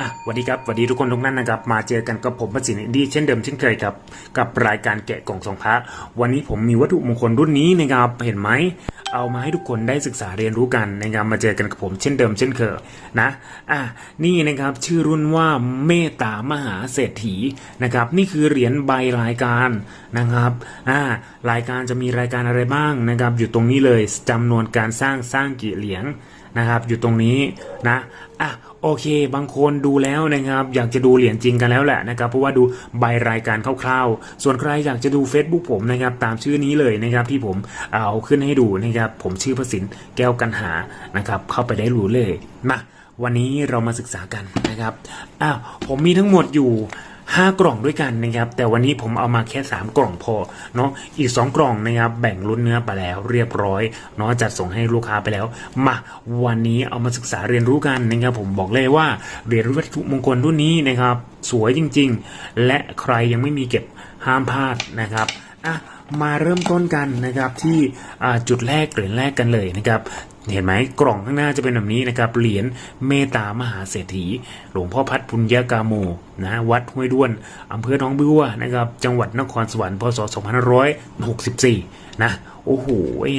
อะสวัสดีครับสวัสดีทุกคนทุกท่านนะครับ มาเจอกันกับผมประสิทธิ์อินดี้เช่นเดิมเช่นเคยครับ กับรายการแกะกล่องสองพระวันนี้ผมมีวัตถุมงคลรุ่นนี้นะครับ เห็นไหม เอามาให้ทุกคนได้ศึกษาเรียนรู้กันนะครับมาเจอกันกับผมเช่นเดิมเช่นเคยนะอะนี่นะครับชื่อรุ่นว่าเมตตามหาเศรษฐีนะครับนี่คือเหรียญใบรายการนะครับอ่ารายการจะมีรายการอะไรบ้างนะครับอยู่ตรงนี้เลยจำนวนการสร้างสร้างกี่เหรียญนะครับอยู่ตรงนี้นะอะโอเค บางคนดูแล้วนะครับ อยากจะดูเหรียญจริงกันแล้วแหละนะครับ เพราะว่าดูใบรายการคร่าวๆ ส่วนใครอยากจะดู Facebook ผมนะครับ ตามชื่อนี้เลยนะครับที่ผมเอาขึ้นให้ดูนะครับผมชื่อพระสินแก้วกันหานะครับ เข้าไปได้รู้เลยมาวันนี้เรามาศึกษากันนะครับอ้าวผมมีทั้งหมดอยู่ 5 กล่องด้วยกันนะครับ แต่วันนี้ผมเอามาแค่ 3 กล่องพอเนาะอีก 2 กล่องนะครับแบ่งรุ่นเนื้อไปแล้วเรียบร้อยเนาะจัดส่งให้ลูกค้าไปแล้ว มาวันนี้เอามาศึกษาเรียนรู้กันนะครับ ผมบอกเลยว่าเหรียญวัตถุมงคลรุ่นนี้นะครับ สวยจริง ๆ และใครยังไม่มีเก็บห้ามพลาดนะครับอะ มาเริ่มต้นกันนะครับที่จุดแรกเหรียญแรกกันเลยนะครับเห็นไหมกล่องข้างหน้าจะเป็นแบบนี้นะครับเหรียญเมตตามหาเศรษฐี หลวงพ่อพัดปุญญากาโมนะวัดห้วยด้วนอำเภอหนองบัวนะครับจังหวัดนครสวรรค์พศ 2564 นะ โอ้โห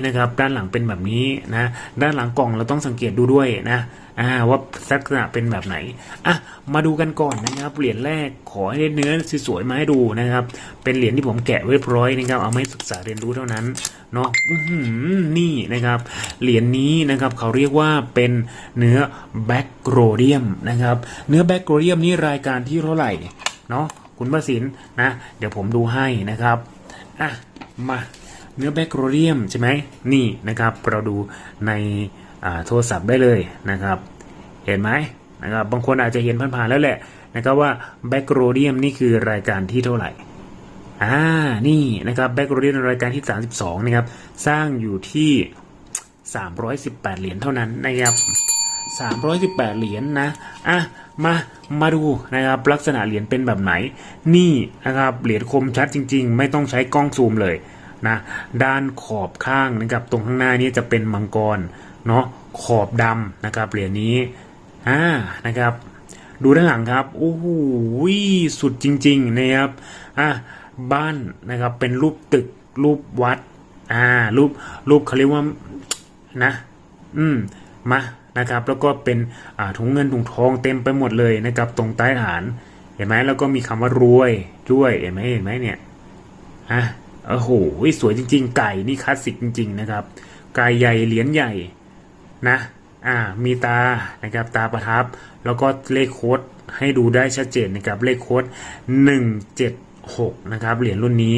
นะครับ ด้านหลังเป็นแบบนี้นะ ด้านหลังกล่องเราต้องสังเกตดูด้วยนะอ่าว่าลักษณะเป็นแบบไหนอะมาดูกันก่อนนะครับเหรียญแรกขอให้ได้เนื้อสวยๆมาให้ดูนะครับ เป็นเหรียญที่ผมแกะไว้เรียบร้อยนะครับ เอามาศึกษาเรียนรู้เท่านั้นเนาะอื้อหือนี่นะครับ เหรียญนี้นะครับเขาเรียกว่าเป็นเนื้อแบคโกรเดียมนะครับ เนื้อแบคโกรเดียมนี่รายการที่เท่าไหร่เนาะคุณประสินนะ เดี๋ยวผมดูให้นะครับอะมา เนื้อแบคโกรเดียมใช่ไหมนี่นะครับเราดูในโทรศัพท์ได้เลยนะครับ เห็นไหมนะครับบางคนอาจจะเห็นผ่านๆแล้วแหละนะครับว่าแบคโกรเดียมนี่คือรายการที่เท่าไหร่อ่านี่นะครับแบ็กโรเดียนรายการที่ 32นะครับสร้างอยู่ที่ 318 เหรียญเท่านั้นนะครับ318 เหรียญนะอะมามาดูนะครับลักษณะเหรียญเป็นแบบไหน นี่นะครับเหรียญคมชัดจริง ๆ ไม่ต้องใช้กล้องซูมเลย นะด้านขอบข้างนะครับตรงข้างหน้านี้จะเป็นมังกรเนาะขอบดำนะครับเหรียญนี้อ่านะครับดูด้านหลังครับโอ้โหสุดจริงๆนะครับอะบ้านนะครับเป็นรูปตึกรูปวัดอ่ารูปรูปเขาเรียกว่านะอืมมานะครับแล้วก็เป็นอ่าถุงเงินถุงทองเต็มไปหมดเลยนะครับตรงใต้ฐานเห็นไหมแล้วก็มีคำว่ารวยด้วยเห็นไหมเห็นไหมเนี่ยอะ โอ้โหสวยจริง ๆ ไก่นี่คลาสสิกจริง ๆ นะครับ ไก่ใหญ่เหรียญใหญ่นะ อ่า มีตานะครับตาประทับ แล้วก็เลขโค้ดให้ดูได้ชัดเจนนะครับเลขโค้ดหนึ่งเจ็ด6นะครับเหรียญรุ่นนี้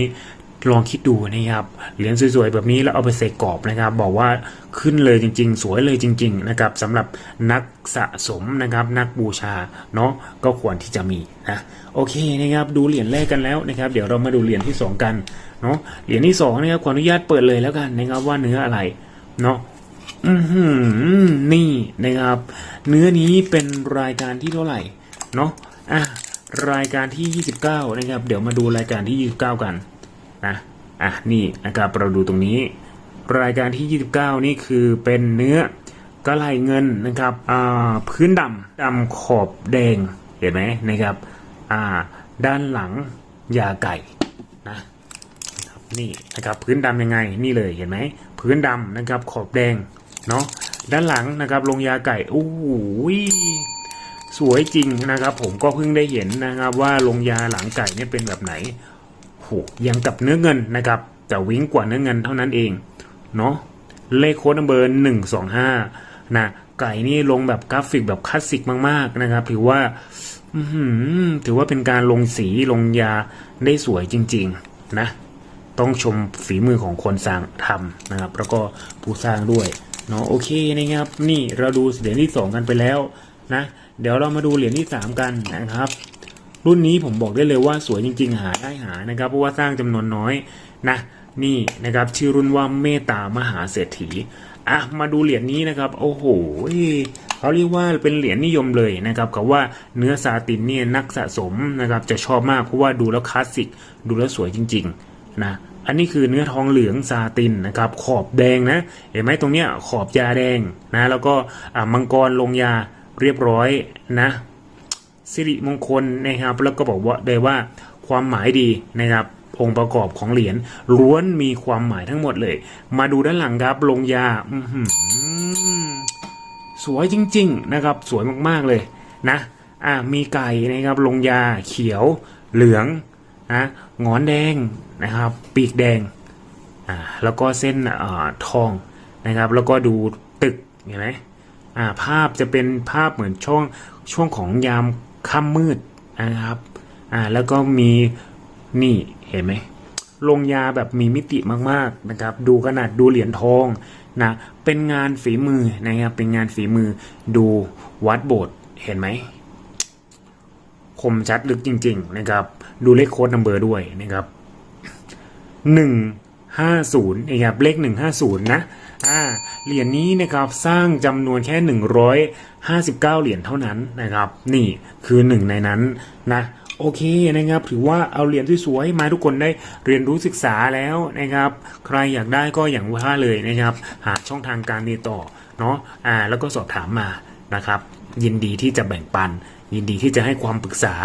ลองคิดดูนะครับเหรียญสวยๆแบบนี้แล้วเอาไปใส่กรอบนะครับ บอกว่าขึ้นเลยจริง ๆ สวยเลยจริง ๆ นะครับสำหรับนักสะสมนะครับนักบูชาเนาะก็ควรที่จะมีนะโอเคนะครับดูเหรียญแรกกันแล้วนะครับ เดี๋ยวเรามาดูเหรียญที่ 2 กันเนาะเหรียญที่2นะครับขออนุญาตเปิดเลยแล้วกันนะครับว่าเนื้ออะไรเนาะอือหือนี่นะครับ เนื้อนี้เป็นรายการที่เท่าไหร่เนาะอะรายการที่ 29 นะครับ เดี๋ยวมาดูรายการที่ 29 กัน นะอะนี่นะครับเราดูตรงนี้ รายการที่ 29 นี่คือเป็นเนื้อกระไหลเงินนะครับอ่าพื้นดำดำขอบแดงเห็นไหมนะครับอ่าด้านหลังยาไก่นะนี่นะครับพื้นดำยังไงนี่เลยเห็นไหมพื้นดำนะครับขอบแดงเนาะด้านหลังนะครับลงยาไก่โอ้โหสวยจริงนะครับ ผมก็เพิ่งได้เห็นนะครับว่าลงยาหลังไก่เนี่ยเป็นแบบไหน โหยังกับเนื้อเงินนะครับ แต่วิ่งกว่าเนื้อเงินเท่านั้นเองเนาะเลขโค้ดนัมเบอร์หนึ่งสองห้านะไก่นี่ลงแบบกราฟิกแบบคลาสสิกมากๆนะครับ ถือว่าถือว่าเป็นการลงสีลงยาได้สวยจริง ๆ นะ ต้องชมฝีมือของคนสร้างทำนะครับ แล้วก็ผู้สร้างด้วยเนาะโอเคนะครับ นี่เราดูเหรียญที่สองกันไปแล้วนะ เดี๋ยวเรามาดูเหรียญที่สามกันนะครับ รุ่นนี้ผมบอกได้เลยว่าสวยจริง ๆ หาได้หานะครับ เพราะว่าสร้างจำนวนน้อยนะนี่นะครับชื่อรุ่นว่าเมตตามหาเศรษฐีอะมาดูเหรียญนี้นะครับ โอ้โหเขาเรียกว่าเป็นเหรียญนิยมเลยนะครับกับว่าเนื้อซาตินเนี่ยนักสะสมนะครับจะชอบมากเพราะว่าดูแล้วคลาสสิกดูแล้วสวยจริง ๆ นะอันนี้คือเนื้อทองเหลืองซาตินนะครับ ขอบแดงนะ เห็นไหมตรงเนี้ยขอบยาแดงนะ แล้วก็อ่ามังกรลงยาเรียบร้อยนะ สิริมงคลนะครับ แล้วก็บอกว่าได้ว่าความหมายดีนะครับองค์ประกอบของเหรียญล้วนมีความหมายทั้งหมดเลย มาดูด้านหลังครับลงยาอื้อหือสวยจริง ๆ นะครับ สวยมากๆเลยนะอ่ามีไก่นะครับ ลงยาเขียว เหลืองนะงอนแดงนะครับ ปีกแดงอ่าแล้วก็เส้นอ่าทองนะครับ แล้วก็ดูตึกเห็นไหมอ่าภาพจะเป็นภาพเหมือนช่วงช่วงของยาม ค่ำมืดนะครับ อ่า แล้วก็มีนี่เห็นไหมลงยาแบบมีมิติมากๆนะครับ ดูขนาดดูเหรียญทองนะ เป็นงานฝีมือนะครับ เป็นงานฝีมือ ดูวัดโบสถ์เห็นไหมคมชัดลึกจริง ๆ นะครับ ดูเลขโค้ดนัมเบอร์ด้วยนะครับหนึ่ง ห้าศูนะครับเลขหนึ่งห้าศูนะอ่าเหรียญนี้นะครับสร้างจำนวนแค่หนึ่งร้อยห้าสิบเก้าเหรียญเท่านั้นนะครับ นี่คือหนึ่งในนั้นนะโอเคนะครับถือว่าเอาเหรียญสวยๆมาทุกคนได้เรียนรู้ศึกษาแล้วนะครับ ใครอยากได้ก็อย่างว่าเลยนะครับ หาช่องทางการติดต่อเนาะอ่าแล้วก็สอบถามมานะครับ ยินดีที่จะแบ่งปัน ยินดีที่จะให้ความปรึกษา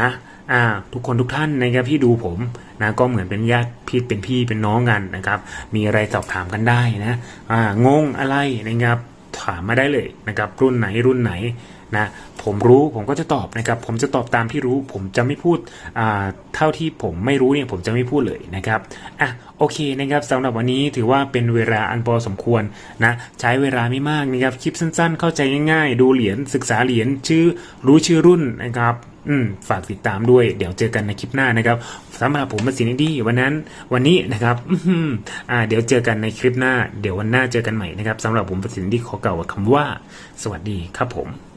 นะ อ่าทุกคนทุกท่านนะครับที่ดูผมนะก็เหมือนเป็นญาติพี่เป็นพี่เป็นน้องกันนะครับ มีอะไรสอบถามกันได้นะอ่างงอะไรนะครับถามมาได้เลยนะครับ รุ่นไหนรุ่นไหนนะผมรู้ผมก็จะตอบนะครับ ผมจะตอบตามที่รู้ ผมจะไม่พูดอ่าเท่าที่ผมไม่รู้เนี่ยผมจะไม่พูดเลยนะครับอะโอเคนะครับสำหรับวันนี้ถือว่าเป็นเวลาอันพอสมควรนะใช้เวลาไม่มากนะครับคลิปสั้นๆ เข้าใจง่ายๆ ดูเหรียญศึกษาเหรียญชื่อรู้ชื่อรุ่นนะครับ อืมฝากติดตามด้วยเดี๋ยวเจอกันในคลิปหน้านะครับสำหรับผมมาสินดีวันนั้นวันนี้นะครับอืมอ่า เดี๋ยวเจอกันในคลิปหน้า เดี๋ยววันหน้าเจอกันใหม่นะครับสำหรับผมประสินดีขอเก่าคำว่า สวัสดีครับผม